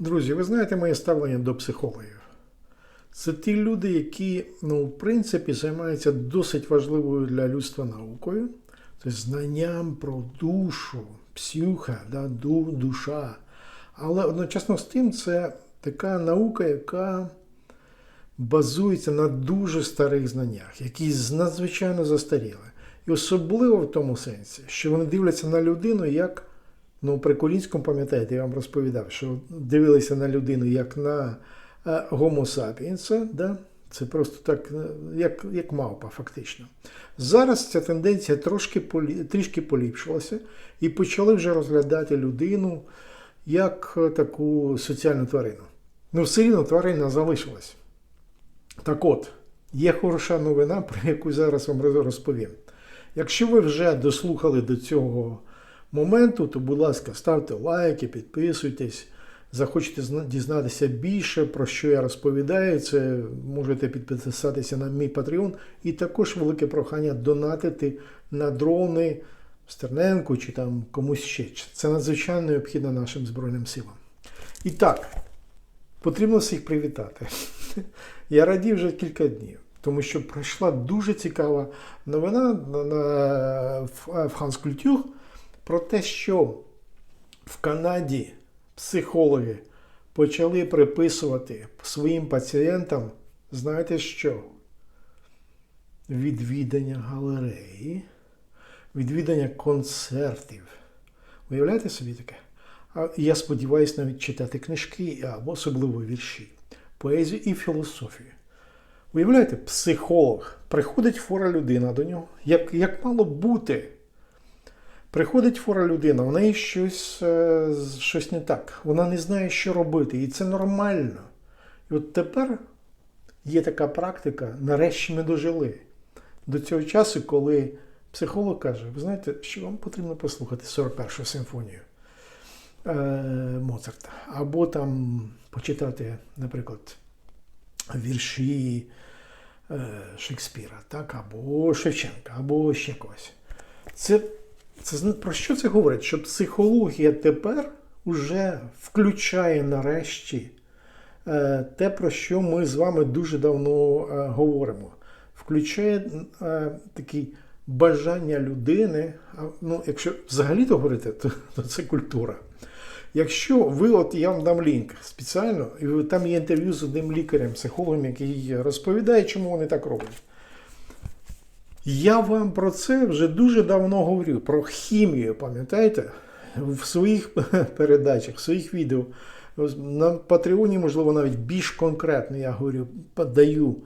Друзі, ви знаєте моє ставлення до психологів. Це ті люди, які, ну, в принципі, займаються досить важливою для людства наукою, тобто знанням про душу, псюха, да, ду, душа. Але одночасно з тим це така наука, яка базується на дуже старих знаннях, які надзвичайно застаріли. І особливо в тому сенсі, що вони дивляться на людину як Ну, при Курінському, пам'ятаєте, я вам розповідав, що дивилися на людину як на е, Homo sapiens, да? це просто так, е, як, як мавпа, фактично. Зараз ця тенденція трошки, трішки поліпшилася і почали вже розглядати людину як е, таку соціальну тварину. Ну, все рівно тварина залишилась. Так от, є хороша новина, про яку зараз вам розповім. Якщо ви вже дослухали до цього моменту, то, будь ласка, ставте лайки, підписуйтесь. Захочете дізнатися більше, про що я розповідаю, це можете підписатися на мій Patreon. І також велике прохання донатити на дрони Стерненку чи там комусь ще. Це надзвичайно необхідно нашим Збройним силам. І так, потрібно всіх привітати. Я радів вже кілька днів, тому що пройшла дуже цікава новина на, на, в, в Ханс Культюр про те, що в Канаді психологи почали приписувати своїм пацієнтам, знаєте що? Відвідання галереї, відвідання концертів. Уявляєте собі таке? А я сподіваюся навіть читати книжки або особливо вірші, поезію і філософію. Уявляєте, психолог, приходить хвора людина до нього, як, як мало бути. Приходить хвора людина, у неї щось, е, щось не так. Вона не знає, що робити, і це нормально. І от тепер є така практика, нарешті ми дожили до цього часу, коли психолог каже: ви знаєте, що вам потрібно послухати 41-ю симфонію е, Моцарта, або там почитати, наприклад, вірші е, Шекспіра, так, або Шевченка, або ще когось. Це, це про що це говорить? Що психологія тепер уже включає нарешті е, те, про що ми з вами дуже давно е, говоримо. Включає е, такі бажання людини. Ну, якщо взагалі-то говорити, то, то це культура. Якщо ви, от я вам дам лінк спеціально, і там є інтерв'ю з одним лікарем, психологом, який розповідає, чому вони так роблять. Я вам про це вже дуже давно говорю, про хімію, пам'ятаєте? В своїх передачах, в своїх відео. На Патреоні, можливо, навіть більш конкретно я говорю, подаю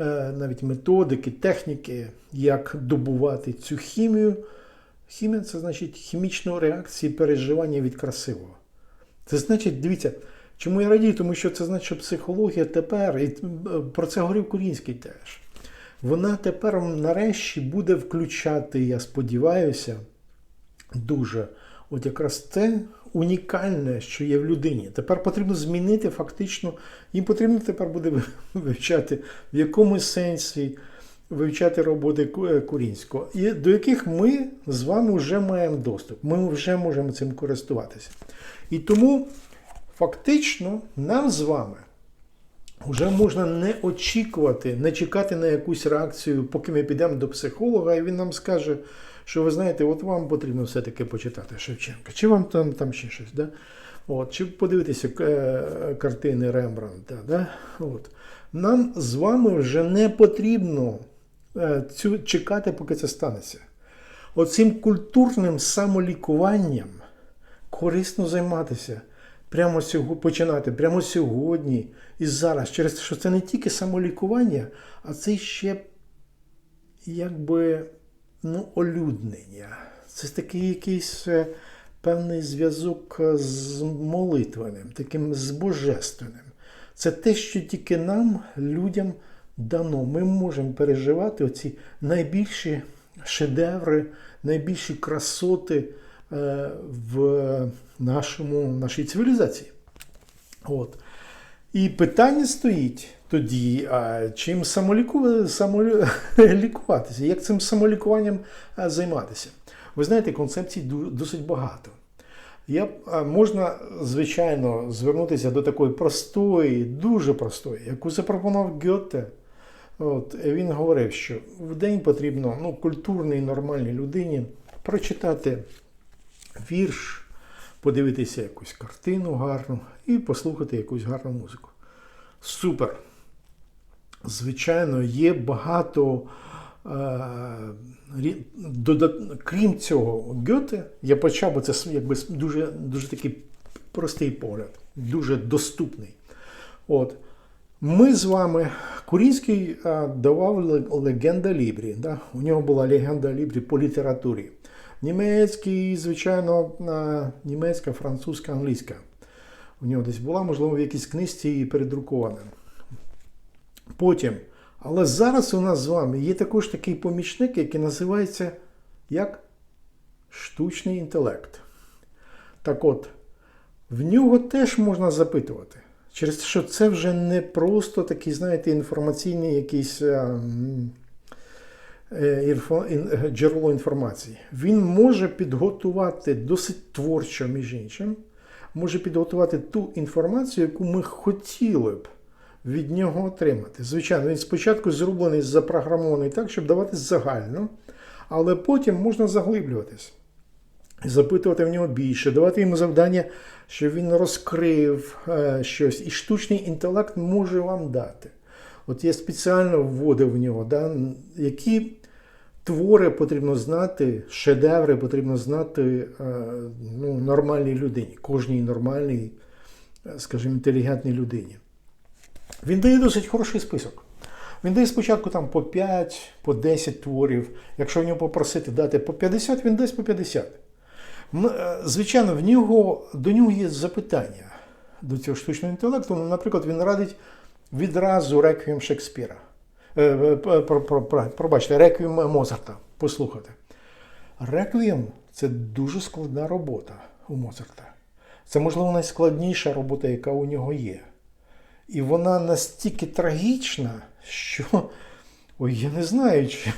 е, навіть методики, техніки, як добувати цю хімію. Хімія це значить хімічну реакцію переживання від красивого. Це значить, дивіться, чому я радію, тому що це значить, що психологія тепер, і е, про це говорив Курінський теж. Вона тепер нарешті буде включати, я сподіваюся, дуже от якраз те унікальне, що є в людині. Тепер потрібно змінити фактично, їм потрібно тепер буде вивчати в якомусь сенсі вивчати роботи е, Курінського, і до яких ми з вами вже маємо доступ. Ми вже можемо цим користуватися. І тому фактично нам з вами вже можна не очікувати, не чекати на якусь реакцію, поки ми підемо до психолога, і він нам скаже, що ви знаєте, от вам потрібно все-таки почитати Шевченка, чи вам там, там ще щось, да? От, чи подивитися е, картини Рембрандта. Да? От. Нам з вами вже не потрібно е, цю, чекати, поки це станеться. Оцим культурним самолікуванням корисно займатися. Прямо сьогодні починати прямо сьогодні і зараз, через те, що це не тільки самолікування, а це ще якби ну, олюднення. Це такий якийсь е, певний зв'язок е, з молитвеним, таким з божественним. Це те, що тільки нам, людям, дано. Ми можемо переживати оці найбільші шедеври, найбільші красоти в нашому, нашій цивілізації. От. І питання стоїть тоді, а чим самоліку... самолікуватися, як цим самолікуванням займатися? Ви знаєте, концепцій досить багато. Я, можна, звичайно, звернутися до такої простої, дуже простої, яку запропонував Гьоте. От, він говорив, що в день потрібно ну, культурній, нормальній людині прочитати вірш, подивитися якусь картину гарну і послухати якусь гарну музику. Супер! Звичайно, є багато. е, Крім цього, Гьоте, я почав, бо це якби дуже, дуже такий простий погляд, дуже доступний. От. Ми з вами, Курінський давав легенда Лібрі. Да? У нього була легенда Лібрі по літературі. Німецький, звичайно, німецька, французька, англійська. У нього десь була, можливо, в якійсь книжці і передрукована. Потім. Але зараз у нас з вами є також такий помічник, який називається як штучний інтелект. Так от, в нього теж можна запитувати. Через те, що це вже не просто такий, знаєте, інформаційний якийсь е, м, е, інфо- ін- е, джерело інформації. Він може підготувати досить творчо, між іншим, може підготувати ту інформацію, яку ми хотіли б від нього отримати. Звичайно, він спочатку зроблений, запрограмований так, щоб давати загально, але потім можна заглиблюватись запитувати в нього більше, давати йому завдання, щоб він розкрив е, щось. І штучний інтелект може вам дати. От я спеціально вводив в нього, да, які твори потрібно знати, шедеври потрібно знати е, ну, нормальній людині, кожній нормальній, е, скажімо, інтелігентній людині. Він дає досить хороший список. Він дає спочатку там по 5, по 10 творів. Якщо в нього попросити дати по 50, він дасть по 50. Е, Звичайно, в нього, до нього є запитання до цього штучного інтелекту. Ну, Наприклад, він радить відразу реквієм Шекспіра. Е, е, про- Пробачте, реквієм Моцарта. Послухати. Реквієм це дуже складна робота у Моцарта. Це, можливо, найскладніша робота, яка у нього є. І вона настільки трагічна, що ой, я не знаю, чи,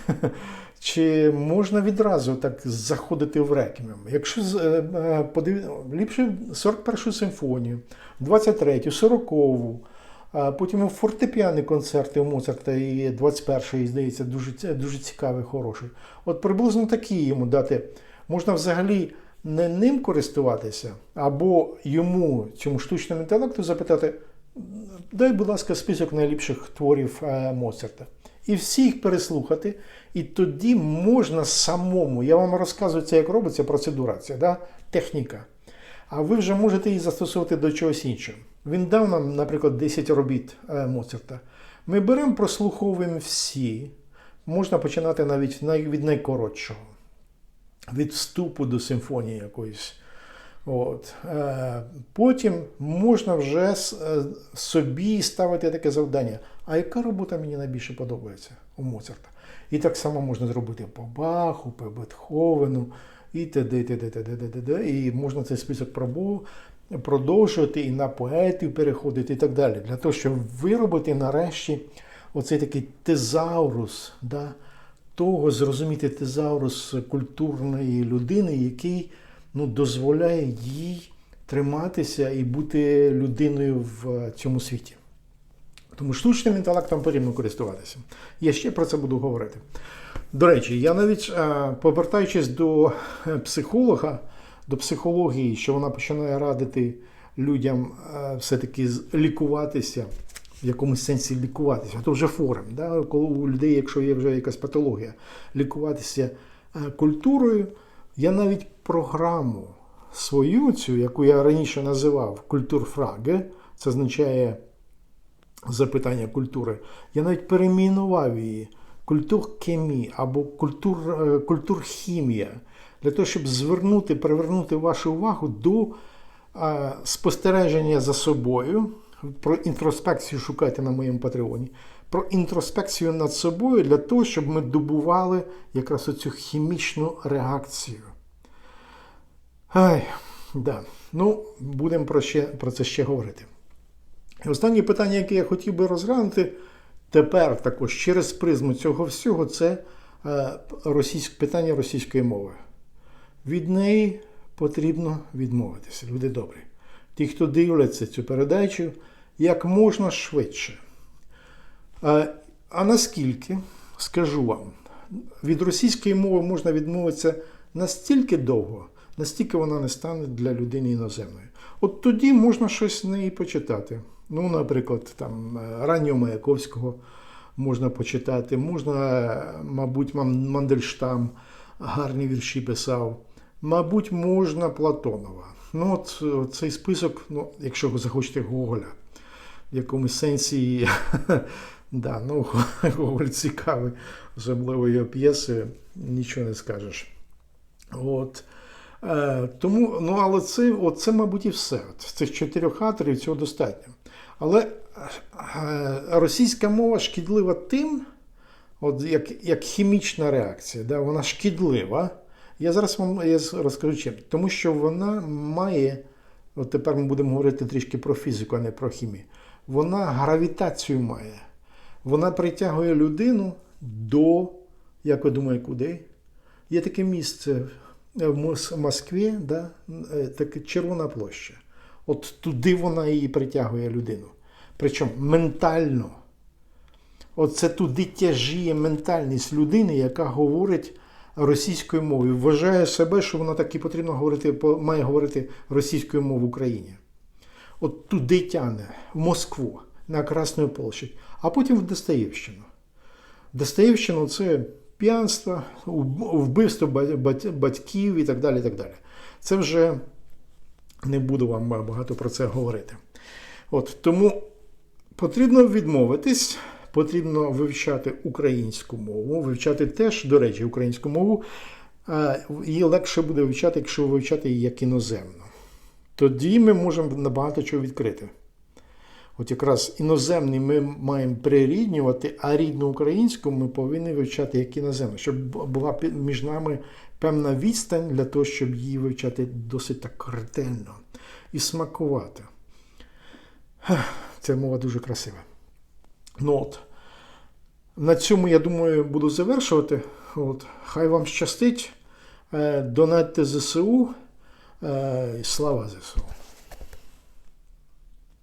чи можна відразу так заходити в реквієм. Якщо е, е, подив... ліпше 41-ю симфонію, 23-ю, 40-ву, а потім фортепіані концерти у Моцарта і 21-й, здається, дуже, дуже цікавий, хороший. От приблизно такі йому дати. Можна взагалі не ним користуватися, або йому, цьому штучному інтелекту, запитати, дай, будь ласка, список найліпших творів е, Моцарта. І всі їх переслухати, і тоді можна самому, я вам розказую це, як робиться процедура, це да? техніка. А ви вже можете її застосовувати до чогось іншого. Він дав нам, наприклад, 10 робіт е, Моцарта. Ми беремо, прослуховуємо всі. Можна починати навіть від найкоротшого, від вступу до симфонії якоїсь. От. Е, Потім можна вже е, собі ставити таке завдання. А яка робота мені найбільше подобається у Моцарта? І так само можна зробити по Баху, по Бетховену, і т.д. І можна цей список продовжувати і на поетів переходити і так далі. Для того, щоб виробити нарешті оцей такий тезаурус, да, того зрозуміти тезаурус культурної людини, який ну, дозволяє їй триматися і бути людиною в цьому світі. Тому штучним інтелектом потрібно користуватися. Я ще про це буду говорити. До речі, я навіть е, повертаючись до е, психолога, до психології, що вона починає радити людям е, все-таки лікуватися, в якомусь сенсі лікуватися, то вже форм, да? коли у людей, якщо є вже якась патологія, лікуватися е, культурою. Я навіть програму свою, цю, яку я раніше називав культурфраге, це означає запитання культури, я навіть перейменував її культурхемі або культур, е, культурхімія, для того, щоб звернути, привернути вашу увагу до е, спостереження за собою. Про інтроспекцію шукайте на моєму патреоні. Про інтроспекцію над собою для того, щоб ми добували якраз оцю хімічну реакцію. Ай, да. Ну, будемо про, ще, про це ще говорити. І останнє питання, яке я хотів би розглянути тепер також через призму цього всього, це е, російськ, питання російської мови. Від неї потрібно відмовитися. Люди добрі. Ті, хто дивляться цю передачу, як можна швидше. А, а наскільки, скажу вам, від російської мови можна відмовитися настільки довго, настільки вона не стане для людини іноземною. От тоді можна щось з неї почитати. Ну, наприклад, там е, раннього Маяковського можна почитати, можна, е, мабуть, Мандельштам гарні вірші писав. Мабуть, можна Платонова. Ну, от е, цей список, ну, якщо ви захочете Гоголя, в якомусь сенсі, да, ну, Гоголь цікавий, особливо його п'єси, нічого не скажеш. От. Тому, ну, але це, от це, мабуть, і все. Цих чотирьох авторів цього достатньо. Але е, російська мова шкідлива тим, от як, як хімічна реакція, да, вона шкідлива. Я зараз вам я розкажу чим. Тому що вона має, от тепер ми будемо говорити трішки про фізику, а не про хімію. Вона гравітацію має. Вона притягує людину до, як ви думаєте, куди? Є таке місце в Мос- Москві, да? е, таке Червона площа. От туди вона її притягує людину. Причому ментально. Оце туди тяжіє ментальність людини, яка говорить російською мовою. Вважає себе, що вона так і потрібно говорити, має говорити російською мовою в Україні. От туди тяне, в Москву, на Красну площадь, а потім в Достоєвщину. Достоєвщину це п'янство, вбивство батьків і так далі. і так далі. Це вже не буду вам багато про це говорити. От, тому потрібно відмовитись, потрібно вивчати українську мову, вивчати теж, до речі, українську мову. Її легше буде вивчати, якщо вивчати її як іноземну. Тоді ми можемо набагато чого відкрити. От якраз іноземний ми маємо приріднювати, а рідну українську ми повинні вивчати як іноземну, щоб була між нами певна відстань для того, щоб її вивчати досить так ретельно і смакувати. Ця мова дуже красива. Ну от. На цьому, я думаю, буду завершувати. От. Хай вам щастить. Е, Донатьте ЗСУ. Е, Слава ЗСУ.